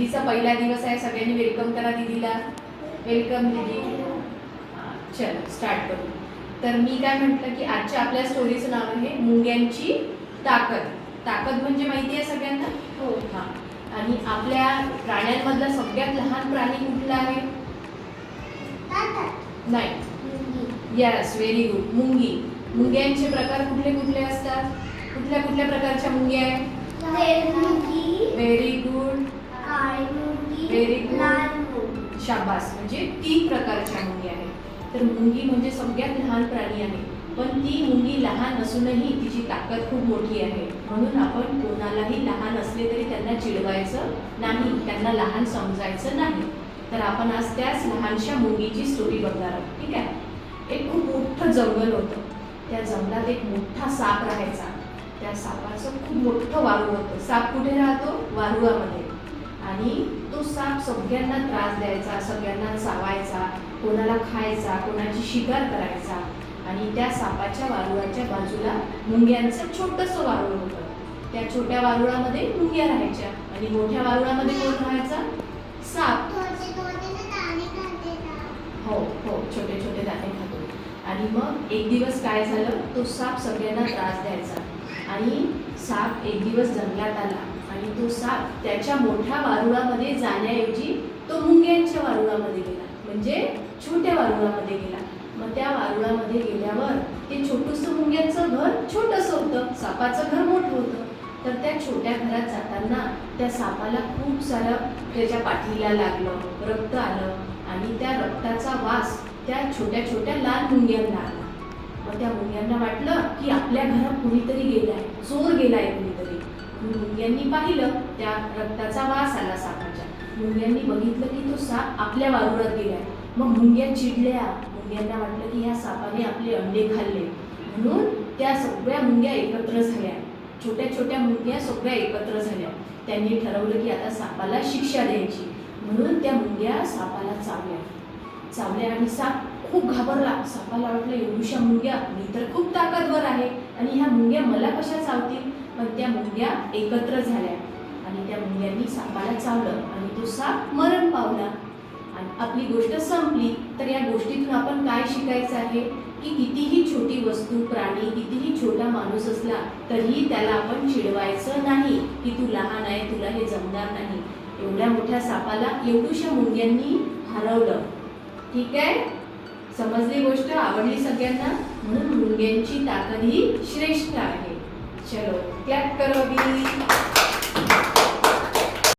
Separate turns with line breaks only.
दीदीचा पहिला दिवस आहे सगळ्यांनी वेलकम करा दीदीला वेलकम दीदी चलो स्टार्ट करू. तर मी काय म्हटलं की आजच्या आपल्या स्टोरीचं नाव आहे मुंग्यांची ताकद. ताकद म्हणजे माहिती आहे सगळ्यांना?
हो.
हा. आणि आपल्या प्राण्यांमधला सगळ्यात लहान प्राणी कुठला आहे? नाही. यस व्हेरी गुड मुंगी. मुंग्यांचे प्रकार कुठले कुठले असतात? कुठल्या कुठल्या प्रकारच्या मुंग्या आहेत? व्हेरी गुड शाबास. म्हणजे तीन प्रकारच्या मुंगी आहेत. तर मुंगी म्हणजे सगळ्यात लहान प्राणी आहे. पण ती मुंगी लहान असूनही तिची ताकद खूप मोठी आहे. म्हणून आपण कोणालाही लहान असले तरी त्यांना चिडवायचं नाही त्यांना लहान समजायचं नाही. तर आपण आज त्याच लहानशा मुंगीची स्टोरी बघणार आहोत. ठीक आहे? एक खूप मोठं जंगल होतं. त्या जंगलात एक मोठा साप राहायचा. त्या सापाचं खूप मोठं वारू होतं. साप कुठे राहतो? वारुळामध्ये. आणि तो साप सगळ्यांना त्रास द्यायचा सगळ्यांना चावायचा कोणाला खायचा कोणाची शिकार करायचा. आणि त्या सापाच्या वारुळाच्या बाजूला मुंग्यांचं छोटंसं वारुळ होतं. त्या छोट्या वारुळामध्ये मुंग्या राहायच्या. आणि मोठ्या वारुळामध्ये कोण राहायचा? साप. हो हो छोटे छोटे दाणे खातो. आणि मग एक दिवस काय झालं? तो साप सगळ्यांना त्रास द्यायचा. आणि साप एक दिवस जंगलात आला. आणि तो साप त्याच्या मोठ्या वारुळामध्ये जाण्याऐवजी तो मुंग्यांच्या वारुळामध्ये गेला. म्हणजे छोट्या वारुळामध्ये गेला. मग त्या वारुळामध्ये गेल्यावर ते छोटंसं मुंग्यांचं घर छोटंसं होतं. सापाचं घर मोठं होतं. तर त्या छोट्या घरात जाताना त्या सापाला खूप सारं त्याच्या पाठीला लागलं. रक्त आलं आणि त्या रक्ताचा वास त्या छोट्या छोट्या लाल मुंग्यांना आला. मग त्या मुंग्यांना वाटलं की आपल्या घरात कुणीतरी गेलाय. चोर गेलाय कुणीतरी. मुंग्यांनी पाहिलं त्या रक्ताचा वास आला सापाच्या. मुंग्यांनी बघितलं की तो साप आपल्या वारुळात गेलाय. मग मुंग्या चिडल्या. मुंग्यांना वाटलं की ह्या सापाने आपले अंडे खाल्ले. म्हणून त्या सगळ्या मुंग्या एकत्र झाल्या. छोट्या छोट्या मुंग्या सगळ्या एकत्र झाल्या. त्यांनी ठरवलं की आता सापाला शिक्षा द्यायची. म्हणून त्या मुंग्या सापाला चावल्या. चावल्या आणि साप खूप घाबरला. सापाला वाटलं एवढ्या मुंग्या मी तर खूप ताकदवर आहे. आणि ह्या मुंग्या मला कशा चावतील? पण त्या मुंग्या एकत्र झाल्या. आणि त्या मुंग्यांनी सापाला चावलं आणि तो साप मरण पावला. आणि आपली गोष्ट संपली. तर या गोष्टीतून आपण काय शिकायचं आहे? की कितीही छोटी वस्तू प्राणी कितीही छोटा माणूस असला तरीही त्याला आपण चिडवायचं नाही की तू लहान आहे तुला हे जमणार नाही. एवढ्या मोठ्या सापाला एवढूशा मुंग्यांनी हरवलं. ठीक आहे? समजली गोष्ट? आवडली सगळ्यांना? म्हणून मुंग्यांची ताकद ही श्रेष्ठ आहे. चलो क्लैप करो अभी